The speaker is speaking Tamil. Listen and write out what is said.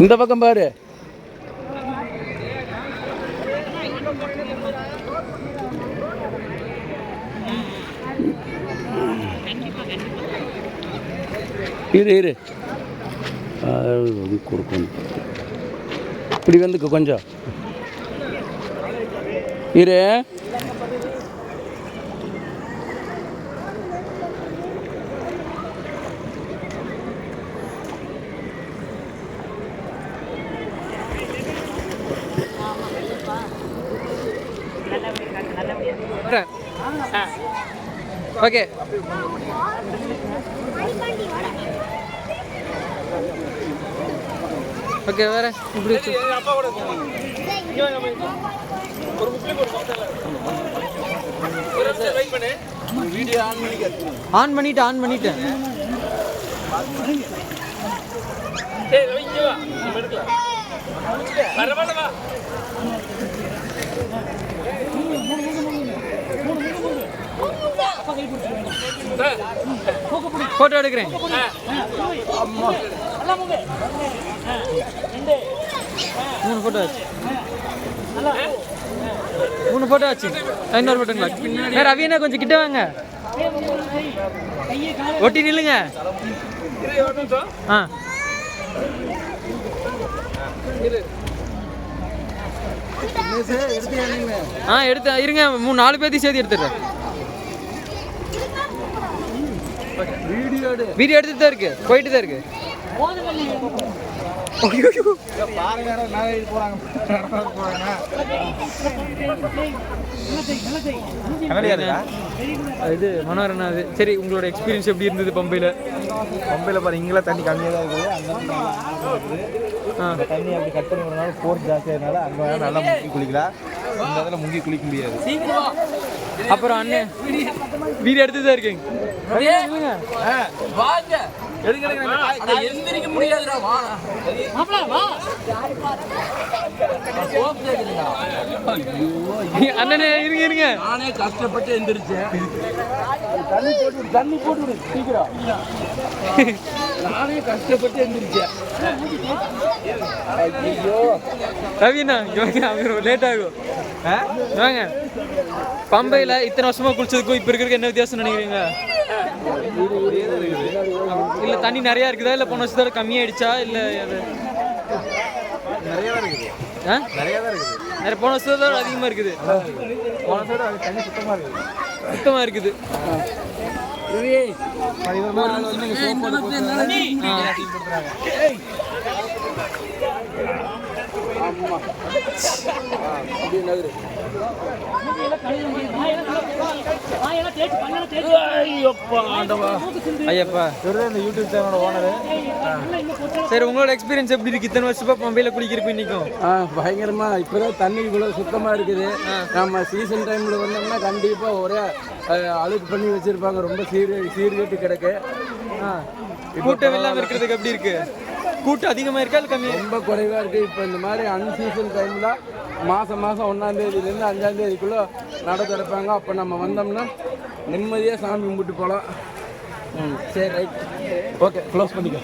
இந்த பக்கம் பாரு. இரு இரு. கொடுக்கணும். இப்படி வந்துக்கு கொஞ்சம். இரு. ஓகே. ஓகே வேற? இப்படி ஆன் பண்ணிட்டு ஆன் பண்ணிட்டேன் போட்டோ எடுக்கிறேன். மூணு போட்டோ ஆச்சு. மூணு போட்டோ ஆச்சு. இன்னொரு போட்டோங்களா வேற ரவியண்ணா கொஞ்சம் கிட்ட வாங்க. ஒட்டி நில்லுங்க. ஆ. ஆ எடுத்து இருங்க மூணு நாலு பேர்த்தையும் சேர்த்து எடுத்துடுறேன். வீடியோ எடுத்துட்டு தான் இருக்கு. போயிட்டு தான் இருக்கு. இது மனோரண்ணா அது சரி உங்களோட எக்ஸ்பீரியன்ஸ் எப்படி இருந்தது பம்பையில்? பம்பையில் பாரு இங்கெல்லாம் தண்ணி கம்மியாக தான் இருக்குது. அந்த தண்ணி அப்படி கட் பண்ணி விடுறதுனால ஃபோர்ஸ் ஜாஸ்தியாகிறதுனால அங்கே நல்லா முங்கி குளிக்கலாம் இந்த இடத்துல முங்கி குளிக்க முடியாது. அப்புறம் அண்ணன் வீடியோ எடுத்து தான் இருக்கீங்க. இல்லைங்க. எந்திரிக்க முடியாதுடா வா. அண்ணனே இருங்க இருங்க. நானே கஷ்டப்பட்டு எந்திரிச்சேன். தண்ணி போட்டு தண்ணி போட்டு சீக்கிரம். நானே கஷ்டப்பட்டு எந்திரிச்சேன். ஐயோ. ரவிண்ணா இவங்க அவங்க லேட் ஆகும். ஆ? வாங்க. பம்பையில் இத்தனை வருஷமா குளிச்சதுக்கும் இப்போ இருக்கிறதுக்கு என்ன வித்தியாசம் நினைக்கிறீங்க? இல்லை தண்ணி நிறையா இருக்குதா? இல்லை போன வருஷத்தோட கம்மியாயிடுச்சா? இல்லை அது நிறைய இருக்குது ஆ? நிறைய தான் இருக்குது நிறைய போன வருஷத்தோட அதிகமாக இருக்குது. போன அது தண்ணி சுத்தமாக இருக்குது. சுத்தமாக இருக்குது. பதிவு ஐயப்பா இந்த யூடியூப் சேனலோட ஓனரு சரி உங்களோட எக்ஸ்பீரியன்ஸ் எப்படி இருக்கு? இத்தனை வருஷமா பம்பையில் குளிக்கிறப்ப இன்னைக்கும்? ஆ பயங்கரமா. இப்போதான் தண்ணி இவ்வளோ சுத்தமா இருக்குது. நம்ம சீசன் டைம்ல வந்தோம்னா கண்டிப்பா ஒரே அழுக்கு பண்ணி வச்சிருப்பாங்க. ரொம்ப சீர் சீர்கேட்டு கிடக்கு. கூட்டம் இல்லாமல் இருக்கிறதுக்கு எப்படி இருக்கு? கூட்டம் அதிகமாக இருக்கா இல்லை கம்மியாக ரொம்ப குறைவா இருக்கு. இப்போ இந்த மாதிரி அன்சீசன் டைம்ல மாசம் மாசம் ஒன்னாம் தேதியிலேருந்து அஞ்சாம் தேதிக்குள்ள நட திறப்பாங்க. அப்போ நம்ம வந்தோம்னா நிம்மதியாக சாமி கும்பிட்டு போகலாம் ம் சரி ரைட் ஓகே க்ளோஸ் பண்ணிக்கோ.